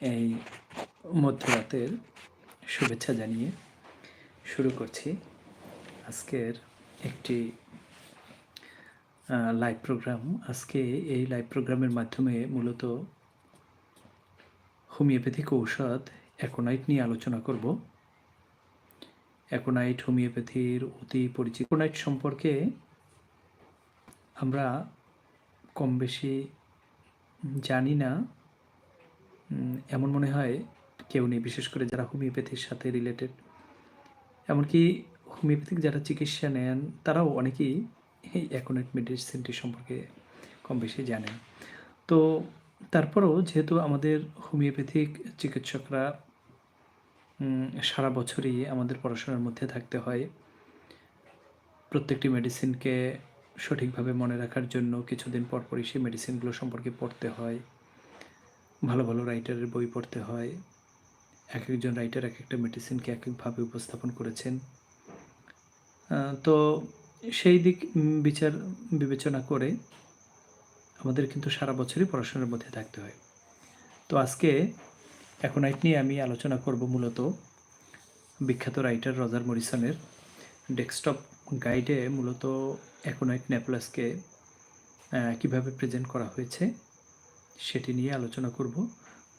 এই মধ্যরাতের শুভেচ্ছা জানিয়ে শুরু করছি আজকের একটি লাইভ প্রোগ্রাম আজকে এই লাইভ প্রোগ্রামের মাধ্যমে মূলত হোমিওপ্যাথিক ঔষধ অ্যাকোনাইট নিয়ে আলোচনা করব। অ্যাকোনাইট হোমিওপ্যাথির অতি পরিচিত অ্যাকোনাইট সম্পর্কে আমরা কম বেশি জানি না। এমন মনে হয় কেউ নেই, বিশেষ করে যারা হোমিওপ্যাথির সাথে রিলেটেড এমনকি হোমিওপ্যাথিক যারা চিকিৎসা নেন, তারাও অনেকেই এই অ্যাকোনেট মেডিসিনটি সম্পর্কে কম বেশি জানেন। তো তারপরেও যেহেতু আমাদের হোমিওপ্যাথিক চিকিৎসকরা সারা বছরই আমাদের পড়াশোনার মধ্যে থাকতে হয়, প্রত্যেকটি মেডিসিনকে সঠিকভাবে মনে রাখার জন্য কিছুদিন পর পরই সেই মেডিসিনগুলো সম্পর্কে পড়তে হয়। ভালো ভালো রাইটারের বই পড়তে হয়। এক একজন রাইটার এক একটা মেডিসিনকে এক একভাবে উপস্থাপন করেছেন। তো সেই দিক বিচার বিবেচনা করে আমাদের কিন্তু সারা বছরই পড়াশোনার মধ্যে থাকতে হয়। তো আজকে অ্যাকোনাইট নিয়ে আমি আলোচনা করব মূলত বিখ্যাত রাইটার রজার মরিসনের ডেস্কটপ গাইডে মূলত অ্যাকোনাইট নেপলাসকে আহ, কীভাবে প্রেজেন্ট করা হয়েছে। সেটি নিয়ে আলোচনা করব।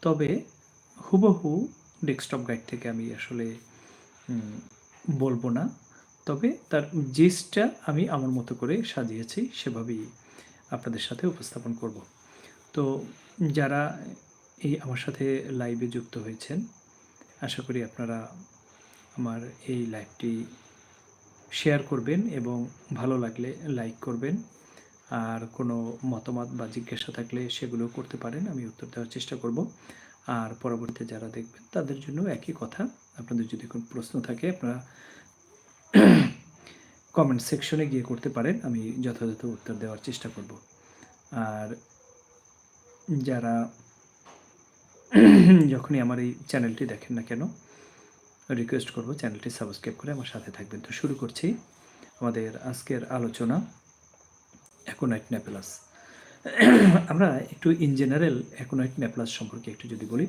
তবে হুবহু ডেস্কটপ গাইড থেকে আমি আসলে বলব না। তবে তার জিসটা আমি আমার মতো করে সাজিয়েছি, সেভাবেই আপনাদের সাথে উপস্থাপন করব। তো যারা এই আমার সাথে লাইভে যুক্ত হয়েছেন, আশা করি আপনারা আমার এই লাইভটি শেয়ার করবেন এবং ভালো লাগলে লাইক করবেন। আর কোনো মতামত বা জিজ্ঞাসা থাকলে সেগুলো করতে পারেন, আমি উত্তর দেওয়ার চেষ্টা করব। আর পরবর্তীতে যারা দেখবেন, তাদের জন্য একই কথা। আপনাদের যদি কোনো প্রশ্ন থাকে, আপনারা কমেন্ট সেকশনে গিয়ে করতে পারেন, আমি যথাযথ উত্তর দেওয়ার চেষ্টা করব। আর যারা যখনই আমার এই চ্যানেলটি দেখেন না কেন রিকোয়েস্ট করব চ্যানেলটি সাবস্ক্রাইব করে আমার সাথে থাকবেন। তো শুরু করছি। আমাদের আজকের আলোচনা অ্যাকোনাইট নেপেলাস আমরা একটু ইন জেনারেল অ্যাকোনাইট নেপলাস সম্পর্কে একটু যদি বলি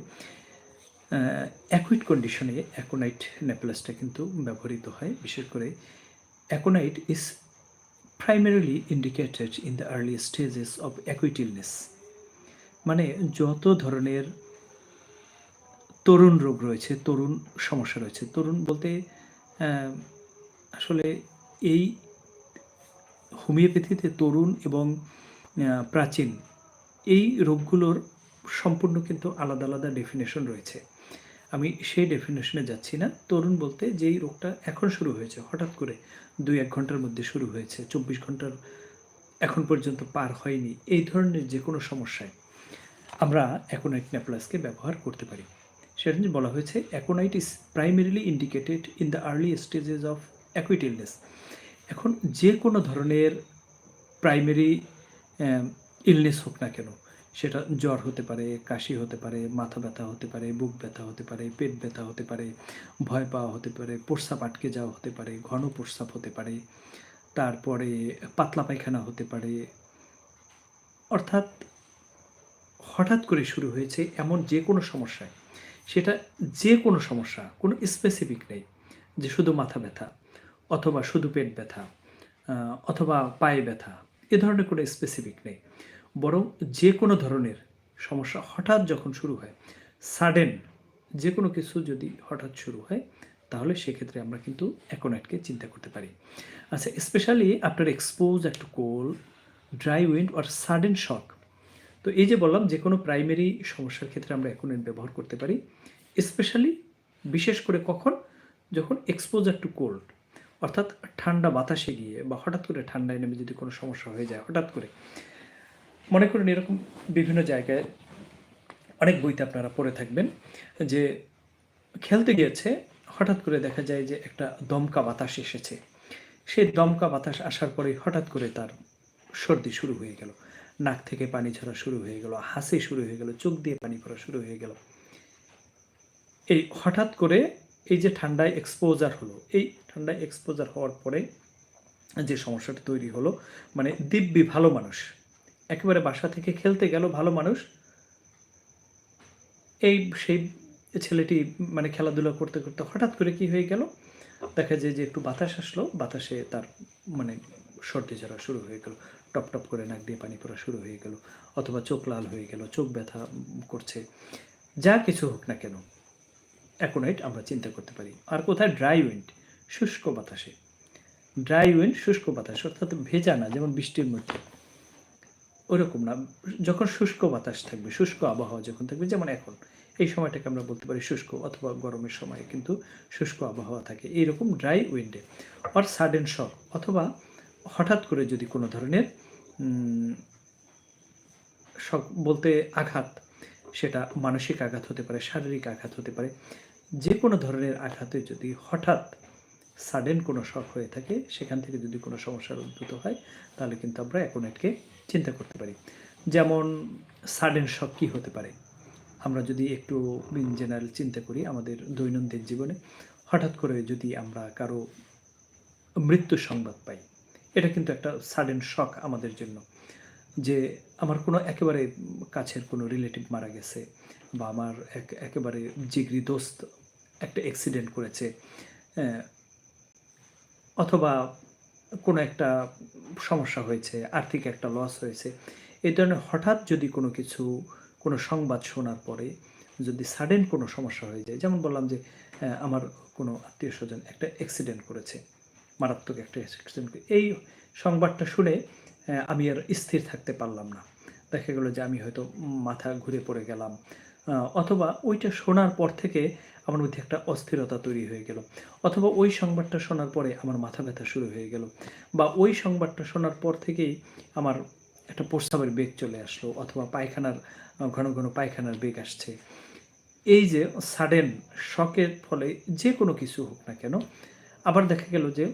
অ্যাকুইট কন্ডিশনে অ্যাকোনাইট নেপলাসটা কিন্তু ব্যবহৃত হয়। বিশেষ করে aconite is primarily indicated in the early stages of acute illness মানে যত ধরনের তরুণ রোগ রয়েছে, তরুণ সমস্যা রয়েছে, তরুণ বলতে আসলে এই হোমিওপ্যাথিতে তরুণ এবং প্রাচীন, এই রোগগুলোর সম্পূর্ণ কিন্তু আলাদা আলাদা ডেফিনেশন রয়েছে। আমি সেই ডেফিনেশনে যাচ্ছি না। তরুণ বলতে যেই রোগটা এখন শুরু হয়েছে, হঠাৎ করে দুই এক ঘণ্টার মধ্যে শুরু হয়েছে, চব্বিশ ঘণ্টার এখন পর্যন্ত পার হয়নি, এই ধরনের যে কোনো সমস্যায় আমরা অ্যাকোনাইট নেপলাসকে ব্যবহার করতে পারি। সেটা বলা হয়েছে aconite is primarily indicated in the early stages of acute illness এখন যে কোনো ধরনের প্রাইমারি ইলনেস হোক না কেন, সেটা জ্বর হতে পারে, কাশি হতে পারে, মাথা ব্যথা হতে পারে, বুক ব্যথা হতে পারে, পেট ব্যথা হতে পারে, ভয় পাওয়া হতে পারে, প্রস্রাব আটকে যাওয়া হতে পারে, ঘন প্রস্রাব হতে পারে, তারপরে পাতলা পায়খানা হতে পারে, অর্থাৎ হঠাৎ করে শুরু হয়েছে এমন যে কোনো সমস্যায়। সেটা যে কোনো সমস্যা, কোনো স্পেসিফিক নেই, যে শুধু মাথা ব্যথা। অথবা শুধু পেট ব্যথা অথবা পায়ে ব্যথা, এ ধরনের কোনো স্পেসিফিক নেই। বরং যে কোনো ধরনের সমস্যা হঠাৎ যখন শুরু হয় সাডেন যে কোনো কিছু যদি হঠাৎ শুরু হয়, তাহলে সেক্ষেত্রে আমরা কিন্তু অ্যাকোনাইটকে চিন্তা করতে পারি। আচ্ছা স্পেশালি আফটার এক্সপোজ একটু কোল ড্রাই উইন্ড আর সাডেন শক তো এই যে বললাম যে কোনো প্রাইমারি সমস্যার ক্ষেত্রে আমরা অ্যাকোনাইট ব্যবহার করতে পারি স্পেশালি বিশেষ করে কখন? যখন এক্সপোজার টু কোল্ড অর্থাৎ ঠান্ডা বাতাসে গিয়ে বা হঠাৎ করে ঠান্ডায় নেমে যদি কোনো সমস্যা হয়ে যায়, হঠাৎ করে। মনে করুন এরকম বিভিন্ন জায়গায় অনেক বইতে আপনারা পড়ে থাকবেন যে খেলতে গিয়েছে, হঠাৎ করে দেখা যায় যে একটা দমকা বাতাস এসেছে। সেই দমকা বাতাস আসার পরে হঠাৎ করে তার সর্দি শুরু হয়ে গেল। নাক থেকে পানি ঝরা শুরু হয়ে গেল, হাসি শুরু হয়ে গেল, চোখ দিয়ে পানি পড়া শুরু হয়ে গেল। এই হঠাৎ করে এই যে ঠান্ডায় এক্সপোজার হলো, এই ঠান্ডায় এক্সপোজার হওয়ার পরে যে সমস্যাটা তৈরি হলো মানে দিব্যি ভালো মানুষ, একেবারে বাসা থেকে খেলতে গেল ভালো মানুষ, এই সেই ছেলেটি মানে খেলাধুলা করতে করতে হঠাৎ করে কি হয়ে গেল? দেখা যায় যে একটু বাতাস আসলো, বাতাসে তার মানে সর্দি ঝরা শুরু হয়ে গেল, টপ টপ করে নাক দিয়ে পানি পড়া শুরু হয়ে গেল, অথবা চোখ লাল হয়ে গেল, চোখ ব্যথা করছে, যা কিছু হোক না কেন। অ্যাকোনাইট আমরা চিন্তা করতে পারি। আর কোথায়? ড্রাই উইন্ড, শুষ্ক বাতাসে। ড্রাই উইন্ড, শুষ্ক বাতাস, অর্থাৎ ভেজা না, যেমন বৃষ্টির মধ্যে। ওরকম না। যখন শুষ্ক বাতাস থাকবে, শুষ্ক আবহাওয়া যখন থাকবে, যেমন এখন, এই সময়টাকে আমরা বলতে পারি শুষ্ক অথবা গরমের সময় কিন্তু শুষ্ক আবহাওয়া থাকে। এইরকম ড্রাই উইন্ডে। আর সাডেন শক, অথবা হঠাৎ করে যদি কোনো ধরনের শক বলতে আঘাত, সেটা মানসিক আঘাত হতে পারে, শারীরিক আঘাত হতে পারে। যে কোনো ধরনের আঘাতে যদি হঠাৎ সাডেন কোনো শখ হয়ে থাকে, সেখান থেকে যদি কোনো সমস্যার উদ্ভূত হয়, তাহলে কিন্তু আমরা অ্যাকোনেটকে চিন্তা করতে পারি। যেমন সাডেন শখ কী হতে পারে? আমরা যদি একটু ইন জেনারেল চিন্তা করি আমাদের দৈনন্দিন জীবনে, হঠাৎ করে যদি আমরা কারও মৃত্যুর সংবাদ পাই, এটা কিন্তু একটা সাডেন শখ আমাদের জন্য। যে আমার কোনো একেবারে কাছের কোনো রিলেটিভ মারা গেছে, বা আমার এক, একেবারে জিগরি দোস্ত একটা অ্যাক্সিডেন্ট করেছে আহ, অথবা কোনো একটা সমস্যা হয়েছে আর্থিক একটা লস হয়েছে এই ধরনের হঠাৎ যদি কোনো কিছু কোনো সংবাদ শোনার পরে যদি সাডেন কোনো সমস্যা হয়ে যায় যেমন বললাম যে আহ, আমার কোনো আত্মীয় স্বজন একটা অ্যাক্সিডেন্ট করেছে মারাত্মক একটা অ্যাক্সিডেন্ট এই সংবাদটা শুনে আমি আর স্থির থাকতে পারলাম না। দেখা গেলো যে আমি হয়তো মাথা ঘুরে পড়ে গেলাম অথবা ওইটা শোনার পর থেকে আমার মধ্যে একটা অস্থিরতা তৈরি হয়ে গেল। অথবা ওই সংবাদটা শোনার পরে আমার মাথা ব্যথা শুরু হয়ে গেল। বা ওই সংবাদটা শোনার পর থেকেই আমার একটা প্রস্রাবের বেগ চলে আসলো অথবা পায়খানার, ঘন ঘন পায়খানার বেগ আসছে। এই যে সাডেন শকের ফলে যে কোনো কিছু হোক না কেন, আবার দেখা গেল যে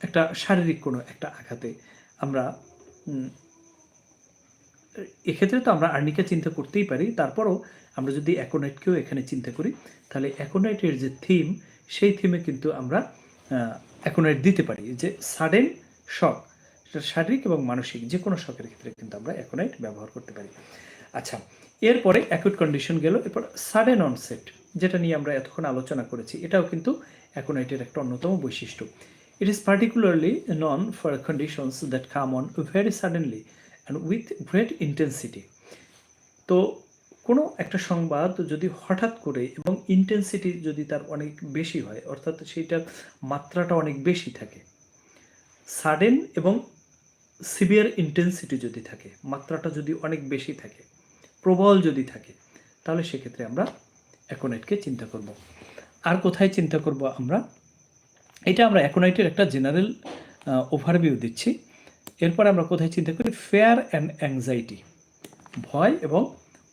একটা শারীরিক কোনো একটা আঘাতে আমরা এক্ষেত্রে তো আমরা আর্নিকা চিন্তা করতেই পারি, তারপরও আমরা যদি অ্যাকোনাইটকেও এখানে চিন্তা করি, তাহলে অ্যাকোনাইটের যে থিম সেই থিমে কিন্তু আমরা অ্যাকোনাইট দিতে পারি যে সাডেন শক সেটা শারীরিক এবং মানসিক, যে কোনো শখের ক্ষেত্রে কিন্তু আমরা অ্যাকোনাইট ব্যবহার করতে পারি। আচ্ছা এরপরে অ্যাকুট কন্ডিশন গেল, এরপর সাডেন অনসেট যেটা নিয়ে আমরা এতক্ষণ আলোচনা করেছি, এটাও কিন্তু অ্যাকোনাইটের একটা অন্যতম বৈশিষ্ট্য। It is particularly known for conditions that come on very suddenly and with great intensity তো কোনো একটা সংবাদ যদি হঠাৎ করে এবং ইন্টেন্সিটি যদি তার অনেক বেশি হয়, অর্থাৎ সেইটার মাত্রাটা অনেক বেশি থাকে সাডেন এবং সিভিয়ার ইন্টেন্সিটি যদি থাকে, মাত্রাটা যদি অনেক বেশি থাকে, প্রবল যদি থাকে, তাহলে সেক্ষেত্রে আমরা অ্যাকোনাইটকে চিন্তা করব। আর কোথায় চিন্তা করব আমরা? এটা আমরা অ্যাকোনাইটের একটা জেনারেল ওভারভিউ দিচ্ছি। এরপর আমরা কোথায় চিন্তা করি? ফেয়ার অ্যান্ড অ্যাংজাইটি ভয় এবং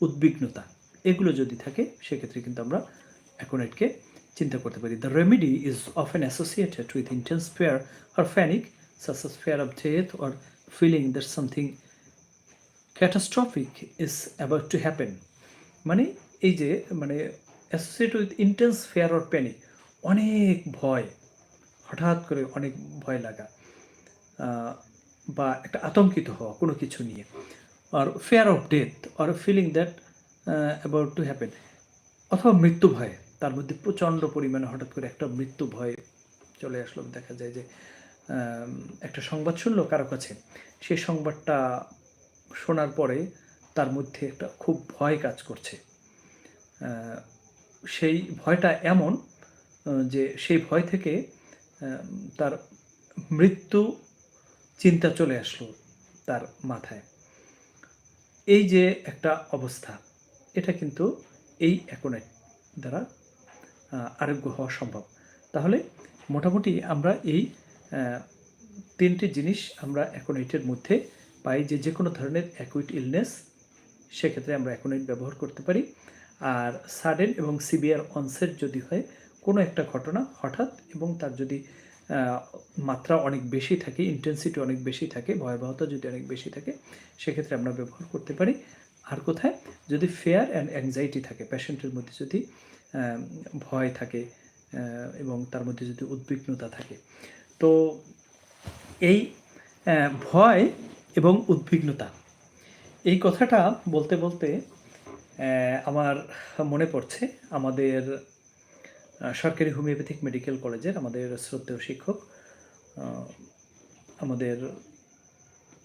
উদ্বিগ্নতা। এগুলো যদি থাকে, সেক্ষেত্রে কিন্তু আমরা অ্যাকোনাইটকে চিন্তা করতে পারি। The remedy is often associated with intense fear or panic as fear of death or feeling that something catastrophic is about to happen. মানে এই যে মানে associate with intense fear or panic অনেক ভয়, হঠাৎ করে অনেক ভয় লাগা বা একটা আতঙ্কিত হওয়া, কোনো কিছু নিয়ে। আর fear of death or feeling that about to happen অথবা মৃত্যু ভয়, তার মধ্যে প্রচণ্ড পরিমাণে হঠাৎ করে একটা মৃত্যু ভয় চলে আসলো। দেখা যায় যে একটা সংবাদ শুনলো কারও কাছে। সেই সংবাদটা শোনার পরে তার মধ্যে একটা খুব ভয় কাজ করছে। সেই ভয়টা এমন যে সেই ভয় থেকে তার মৃত্যু চিন্তা চলে আসলো তার মাথায়। এই যে একটা অবস্থা, এটা কিন্তু এই অ্যাকোনাইট দ্বারা আরোগ্য হওয়া সম্ভব। তাহলে মোটামুটি আমরা এই তিনটি জিনিস আমরা অ্যাকোনাইটের মধ্যে পাই যে যে কোনো ধরনের অ্যাকুইট ইলনেস সেক্ষেত্রে আমরা অ্যাকোনাইট ব্যবহার করতে পারি। আর সাডেন এবং সিভিয়ার অনসেট যদি হয়, কোনো একটা ঘটনা হঠাৎ এবং তার যদি মাত্রা অনেক বেশি থাকে ইন্টেন্সিটি অনেক বেশি থাকে, ভয়াবহতা যদি অনেক বেশি থাকে, সেক্ষেত্রে আমরা ব্যবহার করতে পারি। আর কোথায়? যদি ফেয়ার অ্যান্ড অ্যাংজাইটি থাকে পেশেন্টের মধ্যে যদি ভয় থাকে এবং তার মধ্যে যদি উদ্বিগ্নতা থাকে। তো এই ভয় এবং উদ্বিগ্নতা, এই কথাটা বলতে বলতে আমার মনে পড়ছে আমাদের সরকারি হোমিওপ্যাথিক মেডিকেল কলেজের আমাদের শ্রদ্ধেয় শিক্ষক আমাদের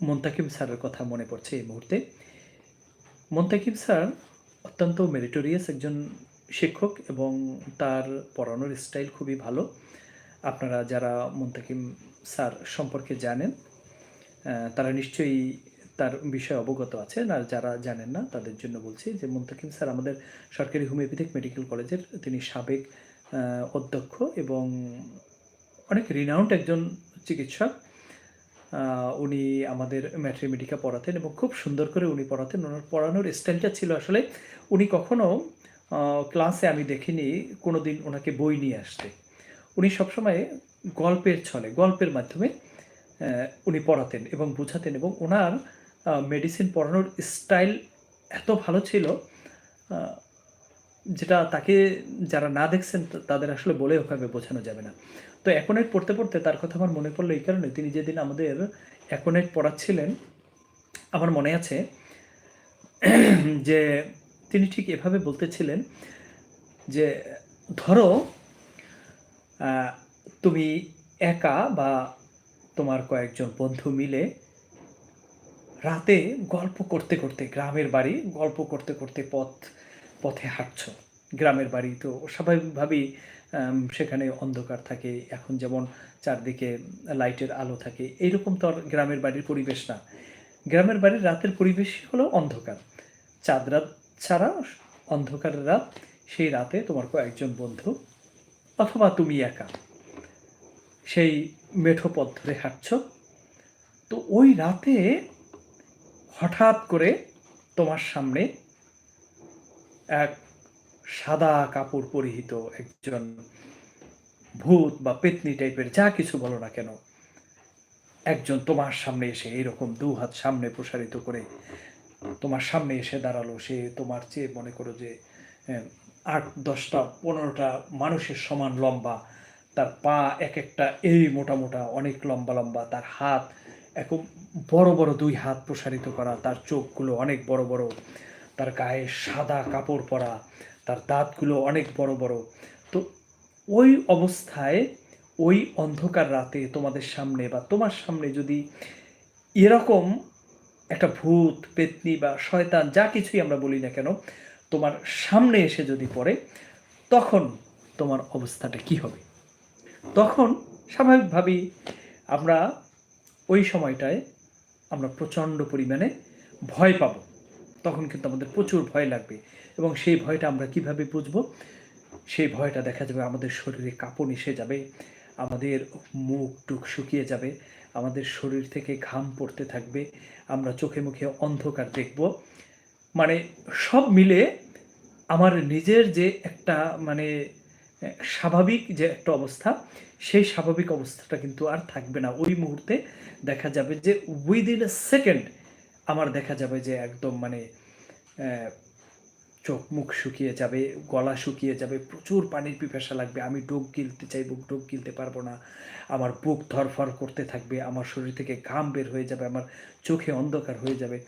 মন্তাকিব স্যারের কথা মনে পড়ছে এই মুহূর্তে। মন্তাকিব স্যার অত্যন্ত মেরিটোরিয়াস একজন শিক্ষক এবং তার পড়ানোর স্টাইল খুবই ভালো। আপনারা যারা মন্তাকিম স্যার সম্পর্কে জানেন তারা নিশ্চয়ই তার বিষয়ে অবগত আছেন আর যারা জানেন না, তাদের জন্য বলছি যে মুন্তাকিম স্যার আমাদের সরকারি হোমিওপ্যাথিক মেডিকেল কলেজের তিনি সাবেক অধ্যক্ষ এবং অনেক রিনাউন্ড একজন চিকিৎসক। উনি আমাদের ম্যাট্রিমেডিকা পড়াতেন এবং খুব সুন্দর করে উনি পড়াতেন। ওনার পড়ানোর স্টাইলটা ছিল আসলে উনি কখনো ক্লাসে আমি দেখিনি কোনো দিন ওনাকে বই নিয়ে আসতে। উনি সবসময় গল্পের ছলে, গল্পের মাধ্যমে উনি পড়াতেন এবং বোঝাতেন এবং ওনার মেডিসিন পড়ানোর স্টাইল এত ভালো ছিল যেটা তাকে যারা না দেখছেন তাদের আসলে বলে ওভাবে বোঝানো যাবে না। তো অ্যাকোনেট পড়তে পড়তে তার কথা আমার মনে পড়ল এই কারণে। তিনি যেদিন আমাদের অ্যাকোনেট পড়াচ্ছিলেন, আমার মনে আছে যে তিনি ঠিক এভাবে বলতেছিলেন যে, ধরো তুমি একা বা তোমার কয়েকজন বন্ধু মিলে রাতে গল্প করতে করতে গ্রামের বাড়ি, গল্প করতে করতে পথ পথে হাঁটছ। গ্রামের বাড়ি তো স্বাভাবিকভাবেই সেখানে অন্ধকার থাকে। এখন যেমন চারদিকে লাইটের আলো থাকে, এইরকম তো আর গ্রামের বাড়ির পরিবেশ না। গ্রামের বাড়ির রাতের পরিবেশই হলো অন্ধকার। চাঁদ রাত ছাড়া অন্ধকারের রাত, সেই রাতে তোমার কয়েকজন বন্ধু অথবা তুমি একা সেই মেঠো পথ ধরে হাঁটছো। তো ওই রাতে হঠাৎ করে তোমার সামনে এক সাদা কাপড় পরিহিত একজন ভূত বা পেতনি টাইপের যা কিছু বলো না কেন, একজন তোমার সামনে এসে এইরকম দু হাত সামনে প্রসারিত করে তোমার সামনে এসে দাঁড়াল, সে তোমার চেয়ে মনে করো যে আট, দশটা, পনেরোটা মানুষের সমান লম্বা, তার পা এক একটা এই মোটা মোটা, অনেক লম্বা লম্বা, তার হাত এক বড় বড় দুই হাত প্রসারিত করা, তার চোখগুলো অনেক বড় বড় তার গায়ে সাদা কাপড় পরা, তার দাঁতগুলো অনেক বড় বড়। তো ওই অবস্থায়, ওই অন্ধকার রাতে তোমাদের সামনে বা তোমার সামনে যদি এরকম একটা ভূত, পেতনি বা শয়তান যা কিছুই আমরা বলি না কেন, তোমার সামনে এসে যদি পড়ে, তখন তোমার অবস্থাটা কি হবে? তখন স্বাভাবিকভাবেই আমরা ওই সময়টায় আমরা প্রচণ্ড পরিমাণে ভয় পাবো। তখন কিন্তু আমাদের প্রচুর ভয় লাগবে এবং সেই ভয়টা আমরা কীভাবে বুঝব? সেই ভয়টা দেখা যাবে আমাদের শরীরে কাঁপন এসে যাবে, আমাদের মুখ টুক শুকিয়ে যাবে, আমাদের শরীর থেকে ঘাম পড়তে থাকবে, আমরা চোখে মুখে অন্ধকার দেখব। মানে সব মিলে আমার নিজের যে একটা মানে স্বাভাবিক যে একটা অবস্থা, সেই স্বাভাবিক অবস্থাটা কিন্তু আর থাকবে না। ওই মুহূর্তে দেখা যাবে যে উইদিন এ সেকেন্ড আমার দেখা যাবে যে একদম মানে চোখ মুখ শুকিয়ে যাবে, গলা শুকিয়ে যাবে, প্রচুর পানির পিপাসা লাগবে, আমি ডোক গিলতে চাইব ডোক গিলতে পারব না। আমার বুক ধরফর করতে থাকবে, আমার শরীর থেকে ঘাম বের হয়ে যাবে, আমার চোখে অন্ধকার হয়ে যাবে।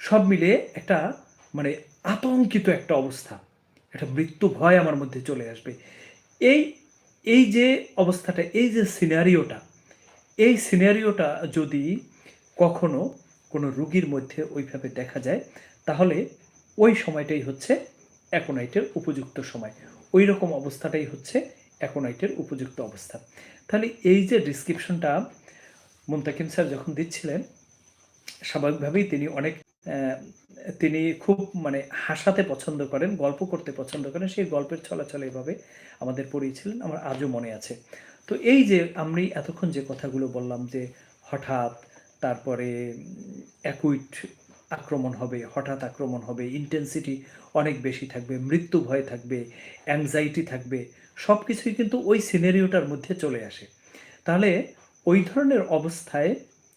সব মিলে একটা মানে আতঙ্কিত একটা অবস্থা, একটা মৃত্যু ভয় আমার মধ্যে চলে আসবে। এই এই যে অবস্থাটা, এই যে সিনারিওটা এই সিনারিওটা যদি কখনো কোনো রুগীর মধ্যে ওইভাবে দেখা যায়, তাহলে ওই সময়টাই হচ্ছে অ্যাকোনাইটের উপযুক্ত সময়। ওই রকম অবস্থাটাই হচ্ছে অ্যাকোনাইটের উপযুক্ত অবস্থা। তাহলে এই যে ডিসক্রিপশনটা মুন্তাকিম স্যার যখন দিচ্ছিলেন, স্বাভাবিকভাবেই তিনি অনেক তিনি খুব মানে হাসাতে পছন্দ করেন, গল্প করতে পছন্দ করেন, সেই গল্পের চলাচলে এভাবে আমাদের পড়িয়েছিলেন, আমার আজও মনে আছে। তো এই যে আমি এতক্ষণ যে কথাগুলো বললাম যে হঠাৎ তারপরে অ্যাকুইট আক্রমণ হবে, হঠাৎ আক্রমণ হবে ইন্টেন্সিটি অনেক বেশি থাকবে, মৃত্যু ভয় থাকবে অ্যাংজাইটি থাকবে সব কিছুই কিন্তু ওই সিনারিওটার মধ্যে চলে আসে। তাহলে ওই ধরনের অবস্থায়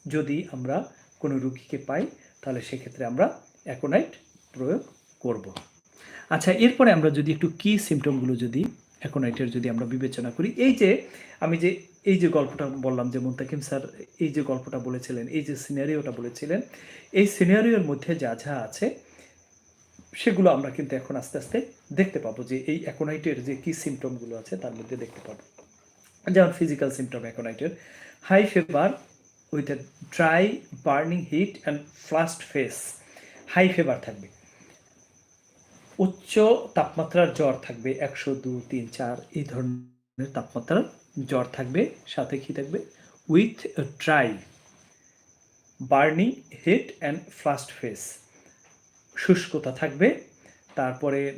যদি আমরা কোনো রুগীকে পাই, তাহলে সেক্ষেত্রে আমরা অ্যাকোনাইট প্রয়োগ করব। আচ্ছা এরপরে আমরা যদি একটু কি সিমটমগুলো যদি অ্যাকোনাইটের যদি আমরা বিবেচনা করি, এই যে আমি যে এই যে গল্পটা বললাম যে মুন্তাকিম স্যার এই যে গল্পটা বলেছিলেন, এই যে সিনারিওটা বলেছিলেন, এই সিনারিওর মধ্যে যা যা আছে, সেগুলো আমরা কিন্তু এখন আস্তে আস্তে দেখতে পাবো যে এই অ্যাকোনাইটের যে কী সিমটমগুলো আছে তার মধ্যে দেখতে পাবো। যেমন physical symptom অ্যাকোনাইটের high fever with a dry burning heat and flushed face high fever থাকবে। উচ্চ তাপমাত্রার জ্বর থাকবে একশো দু তিন, চার, এই ধরনের তাপমাত্রার জ্বর থাকবে, সাথে কি থাকবে? With dry burning heat and flushed face. শুষ্কতা থাকবে, তারপরে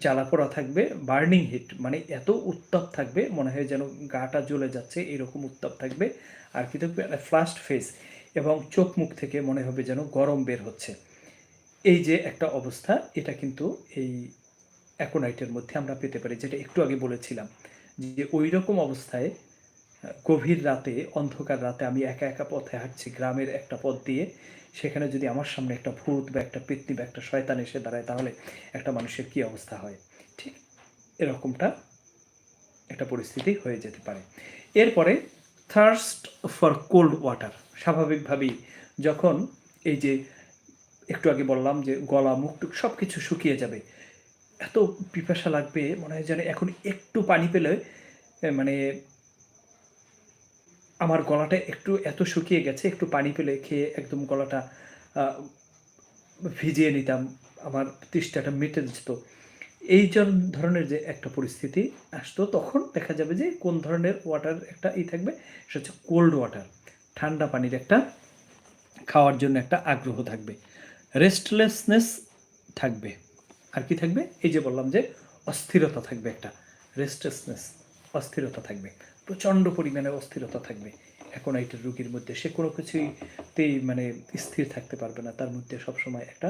জ্বালা পোড়া থাকবে, বার্নিং হিট মানে এত উত্তাপ থাকবে, মনে হয় যেন গাটা জ্বলে যাচ্ছে, এরকম উত্তাপ থাকবে, আর কি থাকবে? ফ্লাস্ট ফেস, এবং চোখ মুখ থেকে মনে হবে যেন গরম বের হচ্ছে। এই যে একটা অবস্থা, এটা কিন্তু এই অ্যাকোনাইটের মধ্যে আমরা পেতে পারি, যেটা একটু আগে বলেছিলাম। যে ওই রকম অবস্থায়, গভীর রাতে, অন্ধকার রাতে আমি একা একা পথে হাঁটছি গ্রামের একটা পথ দিয়ে। সেখানে যদি আমার সামনে একটা ভূত বা একটা পেতনি বা একটা শয়তান এসে দাঁড়ায়, তাহলে একটা মানুষের কী অবস্থা হয়? ঠিক এরকমটা একটা পরিস্থিতি হয়ে যেতে পারে। এরপরে থার্স্ট ফর কোল্ড ওয়াটার স্বাভাবিকভাবেই যখন এই যে একটু আগে বললাম যে গলা, মুখ সব কিছু শুকিয়ে যাবে এত পিপাসা লাগবে, মনে হয় যেন এখন একটু পানি পেলে মানে আমার গলাটা একটু এত শুকিয়ে গেছে, একটু পানি পেলে খেয়ে একদম গলাটা ভিজিয়ে নিতাম, আমার তৃষ্ঠাটা মিটে যেত। এই ধরনের যে একটা পরিস্থিতি আসতো, তখন দেখা যাবে যে কোন ধরনের ওয়াটার একটা ই থাকবে, সেটা হচ্ছে কোল্ড ওয়াটার ঠান্ডা পানির একটা, খাওয়ার জন্য একটা আগ্রহ থাকবে রেস্টলেসনেস থাকবে। আর কি থাকবে? এই যে বললাম যে অস্থিরতা থাকবে একটা রেস্টলেসনেস অস্থিরতা থাকবে, প্রচণ্ড পরিমাণে অস্থিরতা থাকবে। এখন এইটার রোগীর মধ্যে সে কোনো কিছুতেই মানে স্থির থাকতে পারবে না, তার মধ্যে সবসময় একটা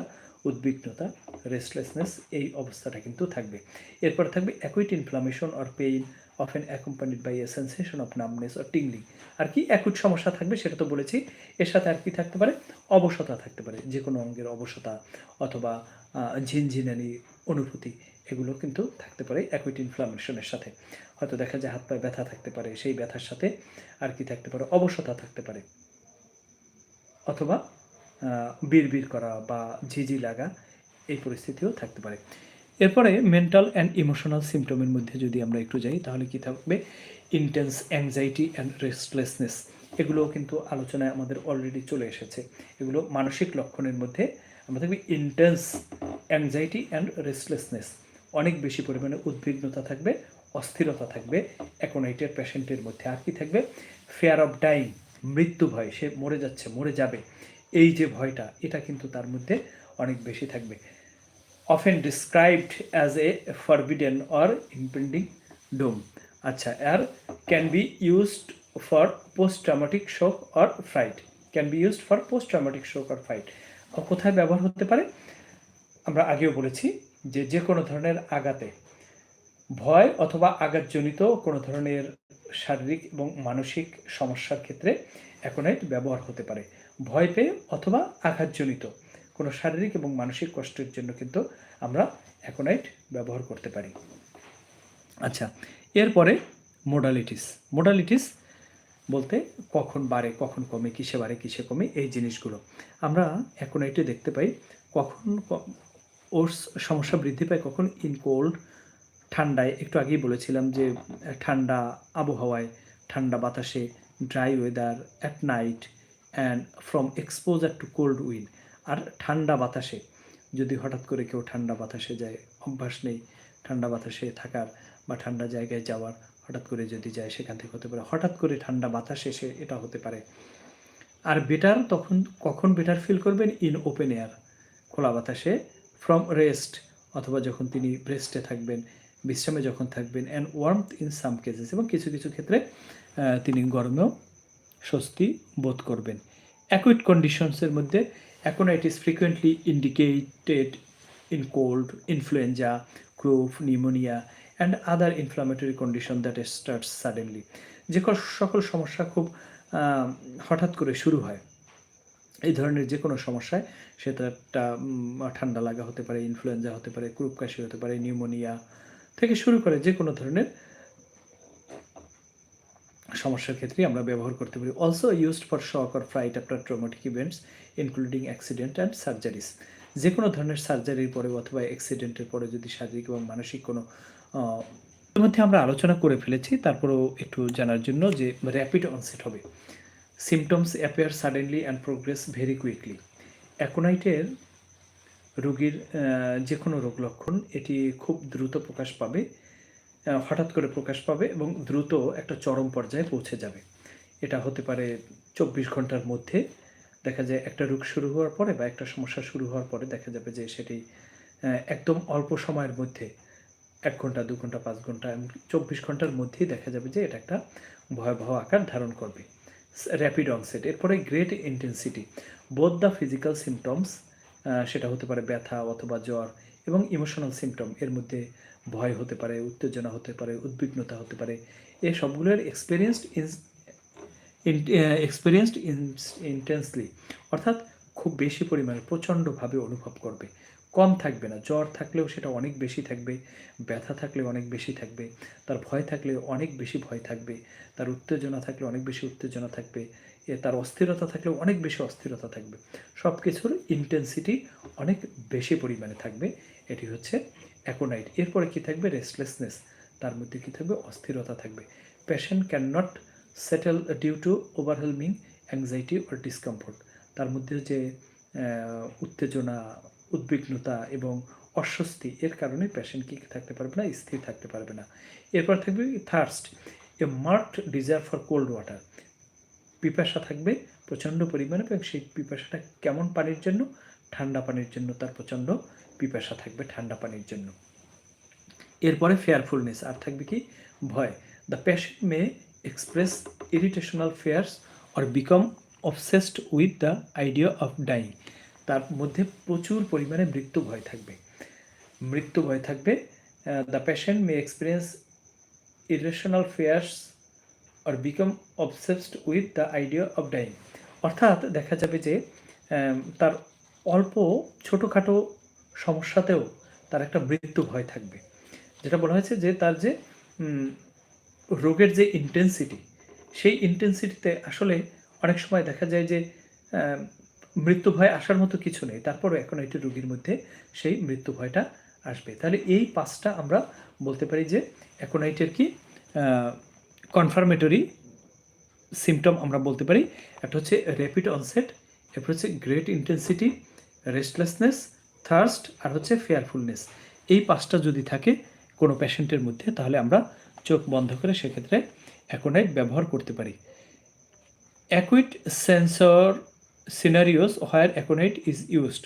উদ্বিগ্নতা রেস্টলেসনেস এই অবস্থাটা কিন্তু থাকবে। এরপর থাকবে acute inflammation or pain of often accompanied by a sensation of numbness or tingling আর কি অ্যাকুইট সমস্যা থাকবে সেটা তো বলেছি, এর সাথে আর কি থাকতে পারে? অবসতা থাকতে পারে যে কোনো অঙ্গের অবসতা অথবা ঝিনঝিনানি অনুভূতি, এগুলো কিন্তু থাকতে পারে অ্যাকুইট ইনফ্লামেশনের সাথে। হয়তো দেখা যায় হাত পায়ে ব্যথা থাকতে পারে, সেই ব্যথার সাথে আর কি থাকতে পারে, অবসতা থাকতে পারে। অথবা বিড়বিড় করা বা ঝিঝি লাগা, এই পরিস্থিতিও থাকতে পারে। এরপরে মেন্টাল অ্যান্ড ইমোশনাল সিমটমের মধ্যে যদি আমরা একটু যাই, তাহলে কি থাকবে? ইন্টেন্স অ্যাংজাইটি অ্যান্ড রেস্টলেসনেস এগুলোও কিন্তু আলোচনায় আমাদের অলরেডি চলে এসেছে। এগুলো মানসিক লক্ষণের মধ্যে আমরা থাকবে ইন্টেন্স অ্যাংজাইটি অ্যান্ড রেস্টলেসনেস অনেক বেশি পরিমাণে উদ্বিগ্নতা থাকবে, অস্থিরতা থাকবে অ্যাকোনাইটের পেশেন্টের মধ্যে আর কি থাকবে ফেয়ার অফ ডাইং মৃত্যু ভয়, সে মরে যাচ্ছে, মরে যাবে। এই যে ভয়টা, এটা কিন্তু তার মধ্যে অনেক বেশি থাকবে। Often described as a forbidden or impending doom আচ্ছা আর can be used for post traumatic shock or fright can be used for post traumatic shock or fright কোথায় ব্যবহার হতে পারে, আমরা আগেও বলেছি যে যে কোনো ধরনের আঘাতে, ভয় অথবা আঘাতজনিত কোনো ধরনের শারীরিক এবং মানসিক সমস্যার ক্ষেত্রে অ্যাকোনাইট ব্যবহার হতে পারে। ভয় পেয়ে অথবা আঘাতজনিত কোনো শারীরিক এবং মানসিক কষ্টের জন্য কিন্তু আমরা অ্যাকোনাইট ব্যবহার করতে পারি। আচ্ছা এরপরে মোডালিটিস মোডালিটিস বলতে কখন বাড়ে, কখন কমে, কিসে বাড়ে, কিসে কমে, এই জিনিসগুলো। আমরা অ্যাকোনাইটে দেখতে পাই, কখন ওর সমস্যা বৃদ্ধি পায় কখন ইন কোল্ড ঠান্ডায়। একটু আগেই বলেছিলাম যে, ঠান্ডা আবহাওয়ায়, ঠান্ডা বাতাসে dry weather at night and from exposure to cold wind আর ঠান্ডা বাতাসে, যদি হঠাৎ করে কেউ ঠান্ডা বাতাসে যায়, অভ্যাস নেই, ঠান্ডা বাতাসে থাকার বা ঠান্ডা জায়গায় যাওয়ার হঠাৎ করে যদি যায় সেখান থেকে হতে পারে। হঠাৎ করে ঠান্ডা বাতাস এসে এটা হতে পারে। আর বেটার তখন কখন বেটার ফিল করবেন? ইন ওপেন এয়ার খোলা বাতাসে ফ্রম রেস্ট অথবা যখন তিনি রেস্টে থাকবেন, বিশ্রামে যখন থাকবেন and warmth in some cases এবং কিছু কিছু ক্ষেত্রে তিনি গরমেও স্বস্তি বোধ করবেন। অ্যাকুইট কন্ডিশনসের মধ্যে aconite is frequently indicated in cold influenza croup pneumonia and other inflammatory condition that starts suddenly যে সকল সমস্যা খুব হঠাৎ করে শুরু হয়। এই ধরনের যে কোনো সমস্যায় সেটা একটা ঠান্ডা লাগা হতে পারে ইনফ্লুয়েঞ্জা হতে পারে ক্রুপ কাশি হতে পারে নিউমোনিয়া থেকে শুরু করে যে কোনো ধরনের সমস্যার ক্ষেত্রে আমরা ব্যবহার করতে পারি। Also used for shock or fright after traumatic events including accident and surgeries যে কোনো ধরনের সার্জারির পরে অথবা অ্যাক্সিডেন্টের পরে যদি শারীরিক এবং মানসিক কোনো ইতিমধ্যে আমরা আলোচনা করে ফেলেছি, তারপরেও একটু জানার জন্য যে র্যাপিড অনসেট হবে। Symptoms appear suddenly and progress very quickly অ্যাকোনাইটের রোগীর যে কোনো রোগ লক্ষণ, এটি খুব দ্রুত প্রকাশ পাবে হঠাৎ করে প্রকাশ পাবে এবং দ্রুত একটা চরম পর্যায়ে পৌঁছে যাবে। এটা হতে পারে চব্বিশ ঘণ্টার মধ্যে দেখা যায় একটা রোগ শুরু হওয়ার পরে বা একটা সমস্যা শুরু হওয়ার পরে দেখা যাবে যে সেটি একদম অল্প সময়ের মধ্যে এক ঘণ্টা, দু ঘণ্টা, পাঁচ ঘণ্টা চব্বিশ ঘণ্টার মধ্যেই দেখা যাবে যে এটা একটা ভয়াবহ আকার ধারণ করবে। র্যাপিড অনসেট এরপরে great intensity both the physical symptoms সেটা হতে পারে ব্যথা অথবা জ্বর এবং ইমোশনাল সিমটম এর মধ্যে ভয় হতে পারে, উত্তেজনা হতে পারে, উদ্বিগ্নতা হতে পারে। এই সবগুলোর এক্সপিরিয়েন্সড এক্সপিরিয়েন্সড ইন্টেন্সলি অর্থাৎ খুব বেশি পরিমাণে, প্রচণ্ডভাবে অনুভব করবে। কম থাকবে না। জ্বর থাকলেও সেটা অনেক বেশি থাকবে, ব্যথা থাকলে অনেক বেশি থাকবে, তার ভয় থাকলে অনেক বেশি ভয় থাকবে, তার উত্তেজনা থাকলে অনেক বেশি উত্তেজনা থাকবে, এ তার অস্থিরতা থাকলে অনেক বেশি অস্থিরতা থাকবে। সব কিছুর ইন্টেন্সিটি অনেক বেশি পরিমাণে থাকবে। এটি হচ্ছে অ্যাকোনাইট এরপরে কি থাকবে? রেস্টলেসনেস তার মধ্যে কি থাকবে? অস্থিরতা থাকবে। Patient can not settle due to overwhelming anxiety or discomfort তার মধ্যে যে উত্তেজনা উদ্বিগ্নতা এবং অস্বস্তি, এর কারণে পেশেন্ট কি থাকতে পারবে না, স্থির থাকতে পারবে না। এরপর থাকবে thirst a marked desire for cold water পিপাসা থাকবে প্রচণ্ড পরিমাণে এবং সেই পিপাসাটা কেমন পানির জন্য? ঠান্ডা পানির জন্য, তার প্রচণ্ড পিপাসা থাকবে ঠান্ডা পানির জন্য। এরপরে ফেয়ারফুলনেস আর থাকবে কি? ভয়। The patient may express irrational fears or become obsessed with the idea of dying তার মধ্যে প্রচুর পরিমাণে মৃত্যু ভয় থাকবে। মৃত্যু ভয় থাকবে the patient may experience irrational fears or become obsessed with the idea of dying অর্থাৎ দেখা যাবে যে তার অল্প ছোটোখাটো সমস্যাতেও তার একটা মৃত্যু ভয় থাকবে। যেটা বলা হয়েছে যে, তার যে রোগের যে ইন্টেন্সিটি সেই ইন্টেন্সিটিতে আসলে অনেক সময় দেখা যায় যে মৃত্যু ভয় আসার মতো কিছু নেই। তারপরও এখন একটি রোগীর মধ্যে সেই মৃত্যু ভয়টা আসবে। তাহলে এই পাঁচটা আমরা বলতে পারি যে অ্যাকোনাইটের কি কনফার্মেটরি সিমটম আমরা বলতে পারি। একটা হচ্ছে র্যাপিড অনসেট এরপর হচ্ছে গ্রেট ইন্টেন্সিটি রেস্টলেসনেস থার্স্ট আর হচ্ছে ফেয়ারফুলনেস এই পাঁচটা যদি থাকে কোনো পেশেন্টের মধ্যে, তাহলে আমরা চোখ বন্ধ করে সেক্ষেত্রে অ্যাকোনাইট ব্যবহার করতে পারি। Acute sensor scenarios where aconite is used.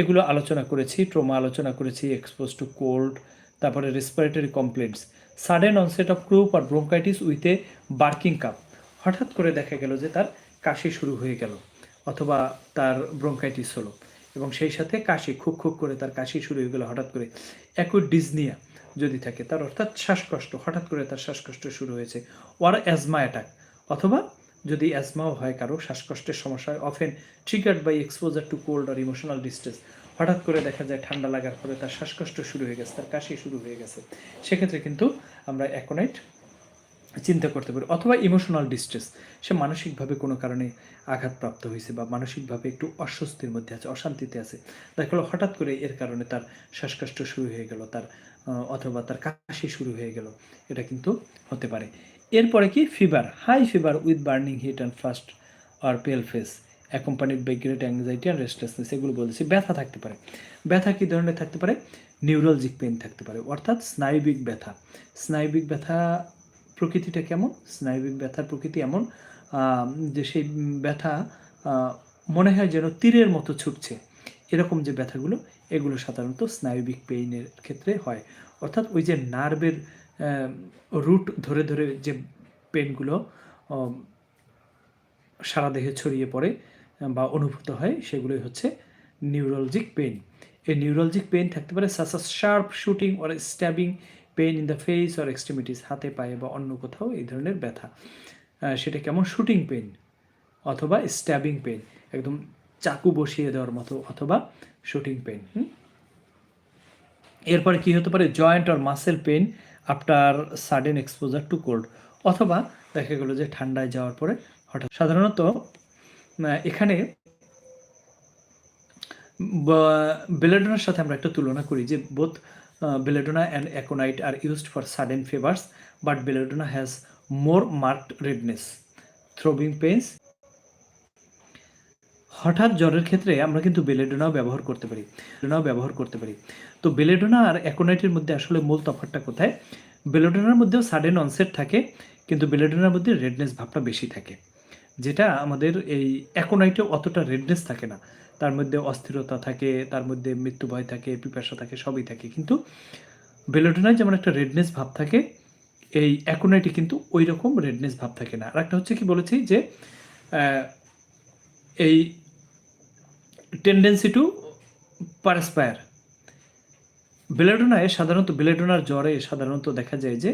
এগুলো আলোচনা করেছি, ট্রোমা আলোচনা করেছি এক্সপোজ টু কোল্ড তারপরে respiratory complaints sudden onset of croup R bronchitis with a barking cough হঠাৎ করে দেখা গেল যে তার কাশি শুরু হয়ে গেল, অথবা তার ব্রোঙ্কাইটিস হলো, এবং সেই সাথে কাশি, খুব খুব করে তার কাশি শুরু হয়ে গেল হঠাৎ করে। একই ডিজনিয়া যদি থাকে, তার অর্থাৎ শ্বাসকষ্ট, হঠাৎ করে তার শ্বাসকষ্ট শুরু হয়েছে ওর অ্যাজমা অ্যাটাক অথবা যদি অ্যাজমাও হয় কারও, শ্বাসকষ্টের সমস্যা often triggered by exposure to cold R emotional distress হঠাৎ করে দেখা যায় ঠান্ডা লাগার পরে তার শ্বাসকষ্ট শুরু হয়ে গেছে, তার কাশি শুরু হয়ে গেছে। সেক্ষেত্রে কিন্তু আমরা অ্যাকোনাইট চিন্তা করতে পারি, অথবা ইমোশনাল ডিস্ট্রেস সে মানসিকভাবে কোনো কারণে আঘাতপ্রাপ্ত হয়েছে বা মানসিকভাবে একটু অস্বস্তির মধ্যে আছে, অশান্তিতে আছে। দেখা গেলো হঠাৎ করে এর কারণে তার শ্বাসকষ্ট শুরু হয়ে গেল, তার, অথবা তার কাশি শুরু হয়ে গেল, এটা কিন্তু হতে পারে। এরপরে কি? Fever high fever with burning heat and fast R pale face accompanied by great anxiety and restlessness এগুলো বলেছি ব্যথা থাকতে পারে। ব্যথা কী ধরনের থাকতে পারে? নিউরোলজিক পেন থাকতে পারে। অর্থাৎ স্নায়বিক ব্যথা। স্নায়বিক ব্যথা প্রকৃতিটা কেমন? স্নায়বিক ব্যথার প্রকৃতি এমন যে সেই ব্যথা মনে হয় যেন তীরের মতো ছুটছে। এরকম যে ব্যথাগুলো, এগুলো সাধারণত স্নায়বিক পেইনের ক্ষেত্রে হয়। অর্থাৎ ওই যে নার্ভের রুট ধরে ধরে যে পেনগুলো সারা দেহে ছড়িয়ে পড়ে বা অনুভূত হয়, সেগুলোই হচ্ছে নিউরোলজিক পেন এই নিউরোলজিক পেন থাকতে পারে such as sharp shooting or stabbing pain in the face or extremities হাতে, পায়ে বা অন্য কোথাও এই ধরনের ব্যথা। সেটা কেমন? শুটিং পেন অথবা স্ট্যাবিং পেন একদম চাকু বসিয়ে দেওয়ার মতো অথবা শুটিং পেন এরপরে কি হতে পারে? Joint or muscle pain after sudden exposure to cold অথবা দেখা গেলো যে ঠান্ডায় যাওয়ার পরে হঠাৎ সাধারণত এখানে বেলেডোনার সাথে আমরা একটা তুলনা করি যে both belladonna and aconite are used for sudden fevers but belladonna has more marked redness throbbing pains হঠাৎ জ্বরের ক্ষেত্রে আমরা কিন্তু বেলেডোনাও ব্যবহার করতে পারি, বেলেডোনাও ব্যবহার করতে পারি। তো বেলেডোনা আর অ্যাকোনাইটের মধ্যে আসলে মূল তফাৎটা কোথায়? বেলেডোনার মধ্যেও সাডেন অনসেট থাকে, কিন্তু বেলেডোনার মধ্যে রেডনেস ভাবটা বেশি থাকে, যেটা আমাদের এই অ্যাকোনাইটে অতটা রেডনেস থাকে না। তার মধ্যে অস্থিরতা থাকে, তার মধ্যে মৃত্যু ভয় থাকে, পিপাসা থাকে, সবই থাকে। কিন্তু বেলেডোনায় যেমন একটা রেডনেস ভাব থাকে, এই অ্যাকোনাইটে কিন্তু ওই রকম রেডনেস ভাব থাকে না। আর একটা হচ্ছে কি বলেছি যে এই টেন্ডেন্সি টু পারস্পায়ার বেলেডোনায় সাধারণত বেলেডোনার জ্বরে সাধারণত দেখা যায় যে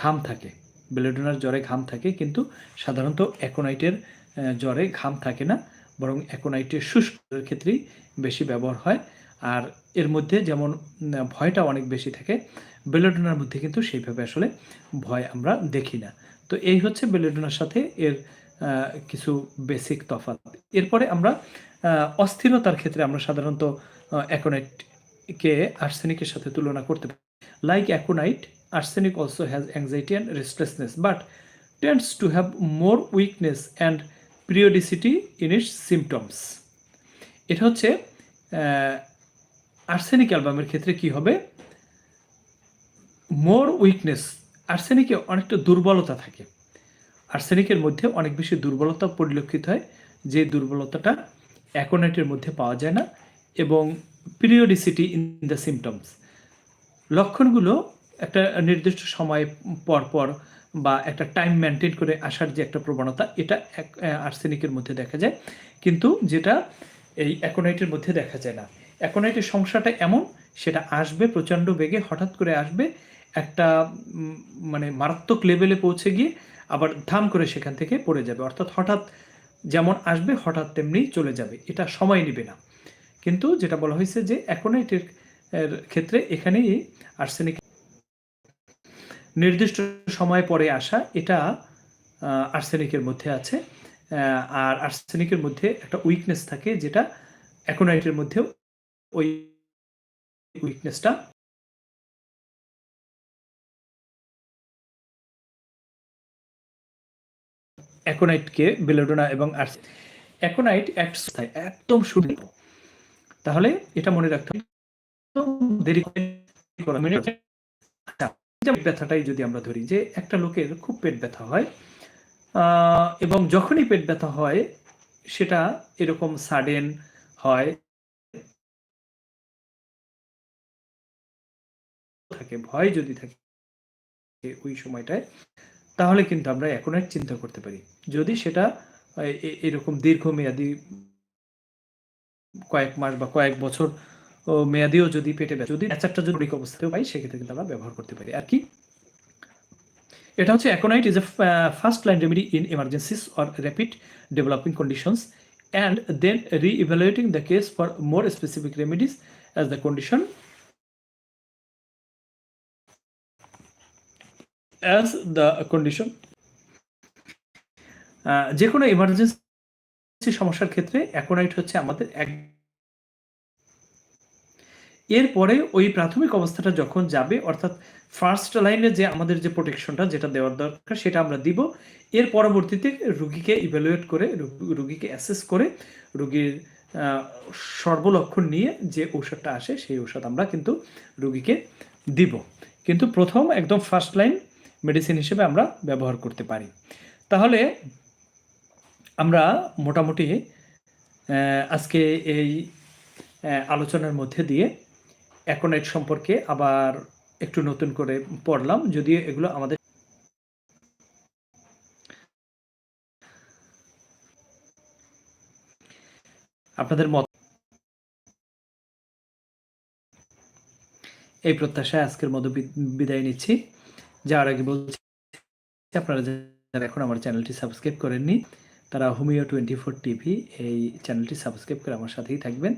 ঘাম থাকে। বেলেডোনার জ্বরে ঘাম থাকে, কিন্তু সাধারণত অ্যাকোনাইটের জ্বরে ঘাম থাকে না, বরং অ্যাকোনাইটের শুষ্কের ক্ষেত্রেই বেশি ব্যবহার হয়। আর এর মধ্যে যেমন ভয়টা অনেক বেশি থাকে বেলেডোনার মধ্যে কিন্তু সেইভাবে আসলে ভয় আমরা দেখি না। তো এই হচ্ছে বেলেডোনার সাথে এর কিছু বেসিক তফাৎ। এরপরে আমরা অস্থিরতার ক্ষেত্রে আমরা সাধারণত অ্যাকোনাইটকে আর্সেনিকের সাথে তুলনা করতে পারি। Like aconite arsenic also has anxiety and restlessness, but tends to have more weakness and periodicity in its symptoms. এটা হচ্ছে আর্সেনিক অ্যালবামের ক্ষেত্রে কি হবে? মোর উইকনেস আর্সেনিকে অনেকটা দুর্বলতা থাকে। আর্সেনিকের মধ্যে অনেক বেশি দুর্বলতা পরিলক্ষিত হয়, যে দুর্বলতাটা অ্যাকোনাইটের মধ্যে পাওয়া যায় না এবং পিরিয়ডিসিটি ইন দ্য সিমটমস লক্ষণগুলো একটা নির্দিষ্ট সময় পর পর বা একটা টাইম মেনটেন করে আসার যে একটা প্রবণতা, এটা আর্সেনিকের মধ্যে দেখা যায়। কিন্তু যেটা এই অ্যাকোনাইটের মধ্যে দেখা যায় না। অ্যাকোনাইটের সমস্যাটা এমন, সেটা আসবে প্রচণ্ড বেগে, হঠাৎ করে আসবে একটা মানে মারাত্মক লেভেলে পৌঁছে গিয়ে আবার ধাম করে সেখান থেকে পড়ে যাবে। অর্থাৎ হঠাৎ যেমন আসবে, হঠাৎ তেমনি চলে যাবে। এটা সময় নেবে না। কিন্তু যেটা বলা হয়েছে যে অ্যাকোনাইটের ক্ষেত্রে এখানেই আর্সেনিক নির্দিষ্ট সময় পরে আসা, এটা আর্সেনিকের মধ্যে আছে। আর আর্সেনিকের মধ্যে একটা উইকনেস থাকে, যেটা অ্যাকোনাইটের মধ্যেও ওই উইকনেসটা অ্যাকোনাইটকে বেলোডোনা এবং আর্স অ্যাকোনাইট একদম শুরু তাহলে এটা মনে রাখতে দেরি ব্যথাটাই যদি আমরা ধরি, যে একটা লোকের খুব পেট ব্যথা হয় এবং যখনই পেট ব্যথা হয়, সেটা এরকম সাডেন হয়, থাকে, ভয় যদি থাকে, ওই সময়টায় তাহলে কিন্তু আমরা এক চিন্তা করতে পারি। যদি সেটা এরকম দীর্ঘমেয়াদী কয়েক মাস বা কয়েক বছর মেয়াদিও যদি পেটে যদি ন্যাচারটা যদি অবস্থাতেও পাই, সেক্ষেত্রে কিন্তু আমরা ব্যবহার করতে পারি। আর কি? এটা হচ্ছে aconite is a first line remedy in emergencies or rapid developing conditions and then reevaluating the case for more specific remedies as the condition as the condition যে কোনো এমার্জেন্সি সমস্যার ক্ষেত্রে অ্যাকোনাইট হচ্ছে আমাদের এক এরপরে ওই প্রাথমিক অবস্থাটা যখন যাবে, অর্থাৎ ফার্স্ট লাইনে যে আমাদের যে প্রোটেকশনটা যেটা দেওয়ার দরকার, সেটা আমরা দিব। এর পরবর্তীতে রুগীকে ইভ্যালুয়েট করে রুগীকে অ্যাসেস করে, রুগীর সর্বলক্ষণ নিয়ে যে ঔষধটা আসে, সেই ঔষধ আমরা কিন্তু রুগীকে দিব। কিন্তু প্রথম একদম ফার্স্ট লাইন মেডিসিন হিসেবে আমরা ব্যবহার করতে পারি। তাহলে আমরা মোটামুটি আজকে এই আলোচনার মধ্যে দিয়ে অ্যাকোনাইট সম্পর্কে আবার একটু নতুন করে পড়লাম, যদিও এগুলো আমাদের আপনাদের মত এই প্রত্যাশায় আজকের মতো বিদায় নিচ্ছি। যাওয়ার আগে বলছি, আপনারা যারা এখন আমার চ্যানেলটি সাবস্ক্রাইব করেননি, তারা হোমিও টোয়েন্টি ফোর টিভি এই চ্যানেলটি সাবস্ক্রাইব করে আমার সাথেই থাকবেন।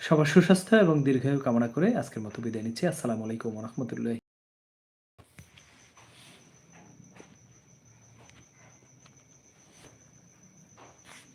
সবার সুস্বাস্থ্য এবং দীর্ঘায়ু কামনা করে আজকের মতো বিদায় নিচ্ছি। আসসালামু আলাইকুম রহমতুল্লাহ।